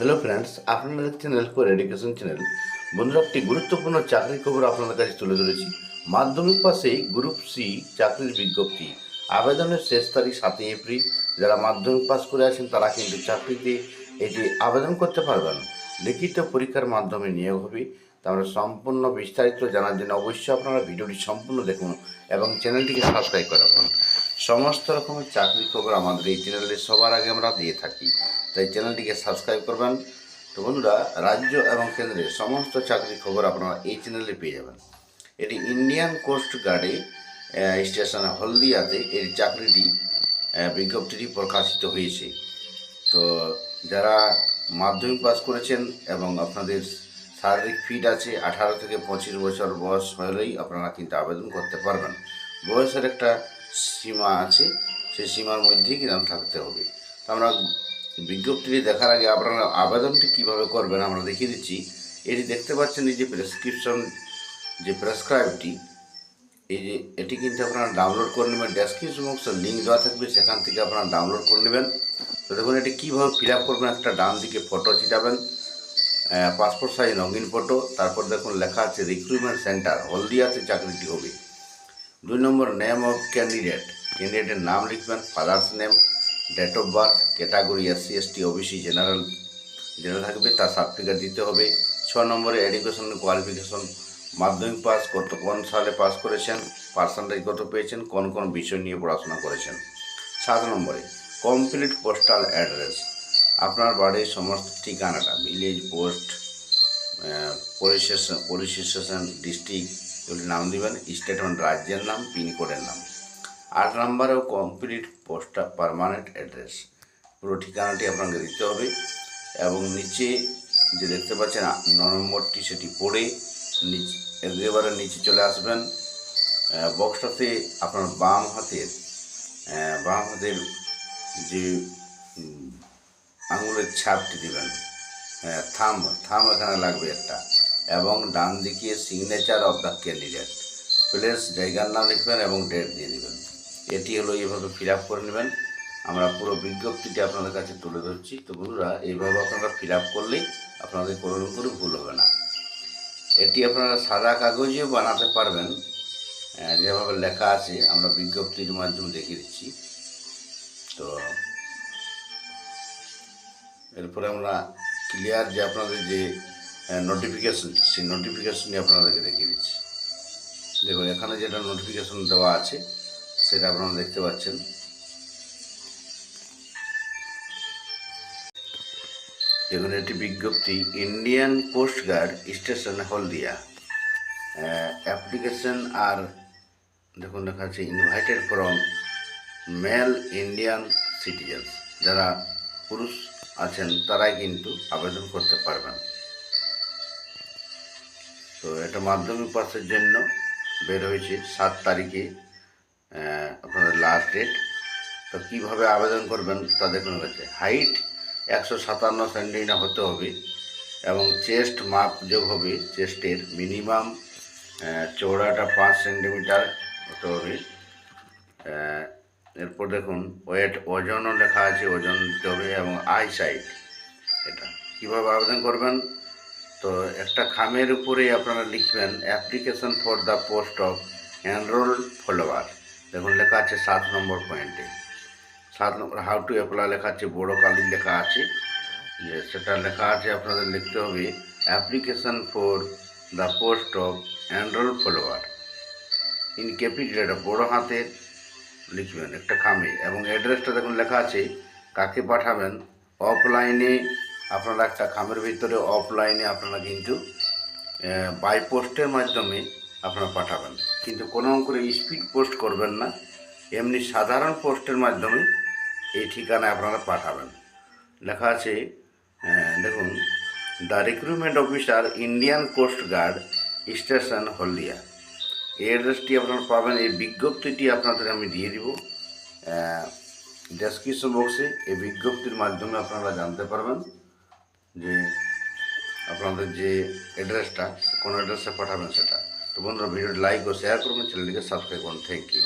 Hello friends আপনারা দেখছেন এলফোর education channel বন্ধুরা, একটি গুরুত্বপূর্ণ চাকরির খবর আপনাদের কাছে তুলে ধরেছি। মাধ্যমিক পাশেই গ্রুপ সি চাকরির বিজ্ঞপ্তি। আবেদনের শেষ তারিখ সাতই এপ্রিল। যারা মাধ্যমিক পাস করে আছেন, তারা কিন্তু চাকরিতে এটি আবেদন করতে পারবেন। লিখিত পরীক্ষার মাধ্যমে নিয়োগ হবে। তাহলে সম্পূর্ণ বিস্তারিত জানার জন্য অবশ্যই আপনারা ভিডিওটি সম্পূর্ণ দেখুন এবং চ্যানেলটিকে সাবস্ক্রাইব করে রাখুন। সমস্ত রকমের চাকরির খবর আমাদের এই চ্যানেলে সবার আগে আমরা দিয়ে থাকি। তাই চ্যানেলটিকে সাবস্ক্রাইব করবেন। তো বন্ধুরা, রাজ্য এবং কেন্দ্রে সমস্ত চাকরির খবর আপনারা এই চ্যানেলে পেয়ে যাবেন। এটি ইন্ডিয়ান কোস্ট গার্ডে স্টেশন হলদিয়াতে এই চাকরিটি বিজ্ঞপ্তিটি প্রকাশিত হয়েছে। তো যারা মাধ্যমিক পাস করেছেন এবং আপনাদের শারীরিক ফিট আছে, আঠারো থেকে পঁচিশ বছর বয়স হলেই আপনারা কিন্তু আবেদন করতে পারবেন। বয়সের একটা সীমা আছে, সেই সীমার মধ্যেই কিন্তু থাকতে হবে। তো আমরা বিজ্ঞপ্তিটি দেখার আগে আপনারা আবেদনটি কীভাবে করবেন আমরা দেখিয়ে দিচ্ছি। এটি দেখতে পাচ্ছেন এই যে প্রেসক্রিপশন যে প্রেসক্রাইবটি এই যে এটি কিন্তু আপনারা ডাউনলোড করে নেবেন ডেসক্রিপশন বক্সে লিঙ্ক দেওয়া থাকবে, সেখান থেকে আপনারা ডাউনলোড করে নেবেন। তো দেখুন, এটি কীভাবে ফিল আপ করবেন, একটা ডান দিকে ফটো চিটাবেন পাসপোর্ট সাইজ রঙিন ফটো তারপর দেখুন লেখা আছে রিক্রুটমেন্ট সেন্টার হলদিয়াতে চাকরিটি হবে। দুই নম্বর নেম অফ ক্যান্ডিডেট ক্যান্ডিডেটের নাম লিখবেন father's name date of birth category S C S T O B C general যেটা থাকবে, তার সার্টিফিকেট দিতে হবে। ছ নম্বরে এডুকেশন কোয়ালিফিকেশন মাধ্যমিক পাস কত, কোন সালে পাস করেছেন পার্সেন্টেজ কত পেয়েছেন, কোন কোন বিষয় নিয়ে পড়াশোনা করেছেন। সাত নম্বরে কমপ্লিট পোস্টাল অ্যাড্রেস আপনার বাড়ির সমস্ত ঠিকানাটা village post police station police station district এগুলি নাম দিবেন স্টেটমেন্ট রাজ্যের নাম পিনকোডের নাম। আট নম্বরেও কমপ্লিট পোস্টাল পারমানেন্ট অ্যাড্রেস পুরো ঠিকানাটি আপনাকে দিতে হবে এবং নিচে যে দেখতে পাচ্ছেন, ন নম্বরটি সেটি পড়ে নিচে একেবারে নিচে চলে আসবেন। বক্সটাতে আপনার বাম হাতের বাম হাতের যে আঙুলের ছাপটি দিবেন। থাম থাম এখানে লাগবে একটা। এবং ডান দিকে signature of the candidate place জায়গার নাম লিখবেন এবং ডেট দিয়ে দেবেন। এটি হলো এইভাবে ফিল আপ করে নেবেন। আমরা পুরো বিজ্ঞপ্তিটি আপনাদের কাছে তুলে ধরছি। তো বন্ধুরা, এইভাবে আপনারা ফিল আপ করলেই আপনাদের কোনো করে ভুল হবে না। এটি আপনারা সাদা কাগজেও বানাতে পারবেন। যেভাবে লেখা আছে, আমরা বিজ্ঞপ্তির মাধ্যমে দেখিয়ে দিচ্ছি। তো এরপরে আমরা ক্লিয়ার যে আপনাদের যে নোটিফিকেশন সেই নোটিফিকেশনটি আপনাদেরকে দেখিয়ে দিচ্ছি। দেখুন, এখানে যেটা নোটিফিকেশন দেওয়া আছে, সেটা আপনারা দেখতে পাচ্ছেন। দেখুন একটি বিজ্ঞপ্তি, Indian coast guard station Haldia. Application আর, দেখুন, লেখা আছে, invited from male Indian citizens. যারা পুরুষ আছেন, তারাই কিন্তু আবেদন করতে পারবেন। তো এটা মাধ্যমিক পাসের জন্য বের হয়েছে সাত তারিখে আপনাদের লাস্ট ডেট তো কীভাবে আবেদন করবেন তা দেখুন গেছে হাইট একশো সাতান্ন সেন্টিমিটার হতে হবে এবং চেস্ট মাপ যোগ হবে চেস্টের মিনিমাম চৌড়াটা পাঁচ সেন্টিমিটার হতে হবে। এরপর দেখুন, ওয়েট, ওজনও লেখা আছে, ওজন দিতে হবে এবং আই সাইট এটা। কীভাবে আবেদন করবেন? তো একটা খামের উপরে আপনারা লিখবেন application for the post of enrol follower দেখুন, লেখা আছে সাত নম্বর পয়েন্টে সাত নম্বর হাউ টু অ্যাপ্লাই লেখা আছে বড়ো কালি লেখা আছে। যে সেটা লেখা আছে, আপনাদের লিখতে হবে application for the post of enrol follower in capital বড়ো হাতের লিখবেন, একটা খামে। এবং অ্যাড্রেসটা দেখুন, লেখা আছে, কাকে পাঠাবেন অফলাইনে আপনারা একটা খামের ভিতরে অফলাইনে আপনারা কিন্তু বাই পোস্টের মাধ্যমে আপনারা পাঠাবেন। কিন্তু কোনো করে স্পিড পোস্ট করবেন না, এমনি সাধারণ পোস্টের মাধ্যমে এই ঠিকানায় আপনারা পাঠাবেন। লেখা আছে দেখুন, the recruitment officer, Indian coast guard, station Haldia. এই অ্যাড্রেসটি আপনারা পাবেন, এই বিজ্ঞপ্তিটি আপনাদের আমি দিয়ে দিব। ডেসক্রিপশন বক্সে এই বিজ্ঞপ্তির মাধ্যমে আপনারা জানতে পারবেন যে আপনাদের যে অ্যাড্রেসটা কোন অ্যাড্রেসে পাঠাবেন সেটা। তো বন্ধুরা ভিডিওটি লাইক ও শেয়ার করবেন চ্যানেলটিকে সাবস্ক্রাইব করুন। Thank you